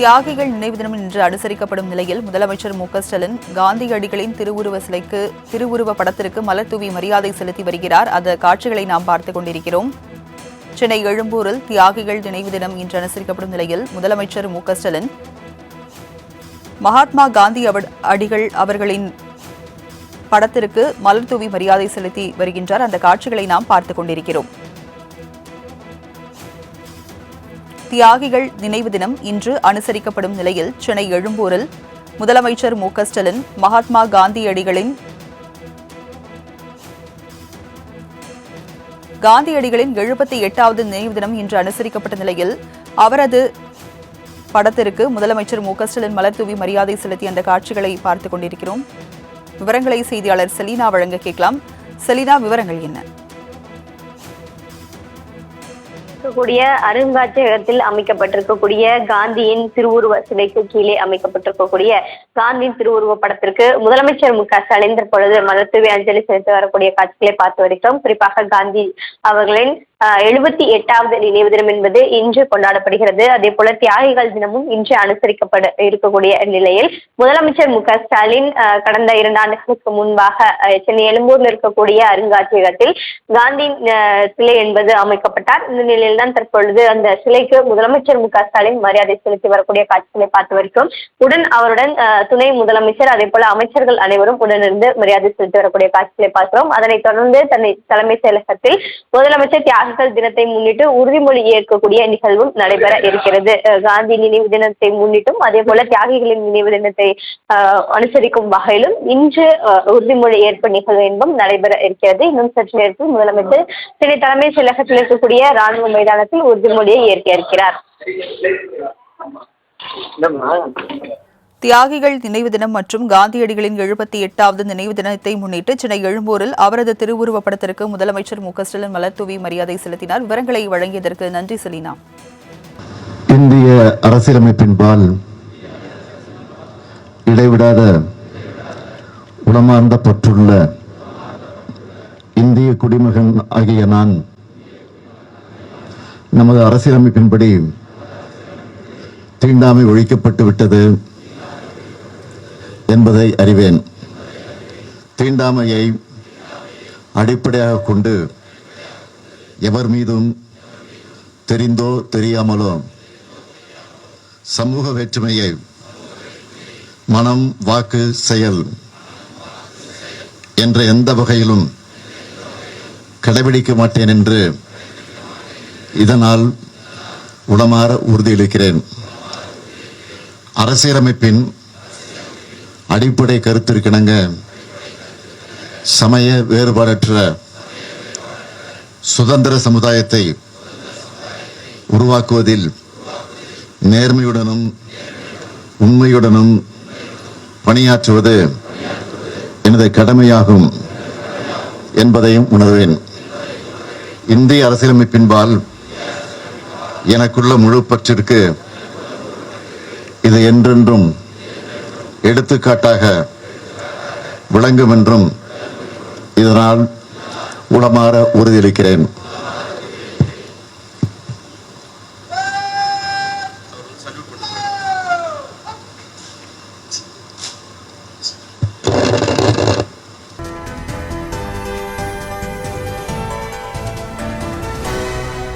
தியாகிகள் நினைவு தினம் இன்று அனுசரிக்கப்படும் நிலையில் முதலமைச்சர் மு க ஸ்டாலின் காந்தியடிகளின் திருவுருவ சிலைக்கு திருவுருவ படத்திற்கு மலர் தூவி மரியாதை செலுத்தி வருகிறார். அந்த காட்சிகளை நாம் பார்த்துக் கொண்டிருக்கிறோம். சென்னை எழும்பூரில் தியாகிகள் நினைவு தினம் இன்று அனுசரிக்கப்படும் நிலையில் முதலமைச்சர் மு க ஸ்டாலின் மகாத்மா காந்தி அடிகள் அவர்களின் படத்திற்கு மலர் தூவி மரியாதை செலுத்தி வருகின்றார். அந்த காட்சிகளை நாம் பார்த்துக் கொண்டிருக்கிறோம். தியாகிகள் நினைவு தினம் இன்று அனுசரிக்கப்படும் நிலையில் சென்னை எழும்பூரில் முதலமைச்சர் மு க ஸ்டாலின் மகாத்மா காந்தியடிகளின் காந்தியடிகளின் எழுபத்தி எட்டாவது நினைவு தினம் இன்று அனுசரிக்கப்பட்ட நிலையில் அவரது படத்திற்கு முதலமைச்சர் மு க ஸ்டாலின் மலர் தூவி மரியாதை செலுத்திய அந்த காட்சிகளை பார்த்துக் கொண்டிருக்கிறோம். விவரங்களை செய்தியாளர் செலீனா வழங்க கேட்கலாம். செலீனா விவரங்கள் என்ன? இருக்கக்கூடிய அருங்காட்சியகத்தில் அமைக்கப்பட்டிருக்கக்கூடிய காந்தியின் திருவுருவ சிலைக்கு கீழே அமைக்கப்பட்டிருக்கக்கூடிய காந்தியின் திருவுருவ படத்திற்கு முதலமைச்சர் மு க ஸ்டாலின் தற்பொழுது மலர்தூவி அஞ்சலி செலுத்தி வரக்கூடிய காட்சிகளை பார்த்து வருகிறோம். குறிப்பாக காந்தி அவர்களின் எழுபத்தி எட்டாவது நினைவு தினம் என்பது இன்று கொண்டாடப்படுகிறது. அதே போல தியாகிகள் தினமும் இன்று அனுசரிக்கப்பட இருக்கக்கூடிய நிலையில் முதலமைச்சர் மு க ஸ்டாலின் கடந்த இரண்டு ஆண்டுகளுக்கு முன்பாக சென்னை எழும்பூர்ல இருக்கக்கூடிய அருங்காட்சியகத்தில் காந்தி சிலை என்பது அமைக்கப்பட்டார். இந்த நிலையில் தான் தற்பொழுது அந்த சிலைக்கு முதலமைச்சர் மு க ஸ்டாலின் மரியாதை செலுத்தி வரக்கூடிய காட்சிகளை பார்த்து வருகிறோம் உடன் அவருடன் துணை முதலமைச்சர் அதே போல அமைச்சர்கள் அனைவரும் உடனிருந்து மரியாதை செலுத்தி வரக்கூடிய காட்சிகளை பார்க்கிறோம். அதனைத் தொடர்ந்து தன்னை தலைமை செயலகத்தில் முதலமைச்சர் தியாகிகள் தினத்தை முன்னிட்டு உறுதிமொழி ஏற்கக்கூடிய நிகழ்வும் நடைபெற இருக்கிறது. காந்தி நினைவு தினத்தை முன்னிட்டும் அதே போல தியாகிகளின் நினைவு தினத்தை அனுசரிக்கும் வகையிலும் இன்று உறுதிமொழி ஏற்பு நிகழ்வு என்பதும் நடைபெற இருக்கிறது. இன்னும் சற்று நேரத்தில் முதலமைச்சர் சென்னை தலைமை செயலகத்தில் இருக்கக்கூடிய ராணுவ மைதானத்தில் உறுதிமொழியை ஏற்க இருக்கிறார். தியாகிகள் நினைவு தினம் மற்றும் காந்தியடிகளின் எழுபத்தி எட்டாவது நினைவு தினத்தை முன்னிட்டு சென்னை எழும்பூரில் அவரது திருவுருவப் படத்திற்கு முதலமைச்சர் மு க ஸ்டாலின் மலர் தூவி மரியாதை செலுத்தினார். விவரங்களை வழங்கியதற்கு நன்றி செலீனா. இந்திய அரசியலமைப்பின்பால் இடைவிடாத உளமார்ந்த பற்றுள்ள இந்திய குடிமகன் ஆகிய நான் நமது அரசியலமைப்பின்படி தீண்டாமை ஒழிக்கப்பட்டு விட்டது என்பதை அறிவேன். தீண்டாமையை அடிப்படையாக கொண்டு எவர் மீதும் தெரிந்தோ தெரியாமலோ சமூக வேற்றுமையை மனம் வாக்கு செயல் என்ற எந்த வகையிலும் கடைபிடிக்க மாட்டேன் என்று இதனால் உளமாற உறுதியளிக்கிறேன். அரசியலமைப்பின் அடிப்படை கருத்திற்கிணங்க சமய வேறுபாடற்ற சுதந்திர சமுதாயத்தை உருவாக்குவதில் நேர்மையுடனும் உண்மையுடனும் பணியாற்றுவது எனது கடமையாகும் என்பதையும் உணர்வேன். இந்திய அரசியலமைப்பின்பால் எனக்குள்ள முழு பற்றிற்கு இது என்றென்றும் எடுத்துக்காட்டாக விளங்கும் என்றும் இதனால் உளமாற உறுதியளிக்கிறேன்.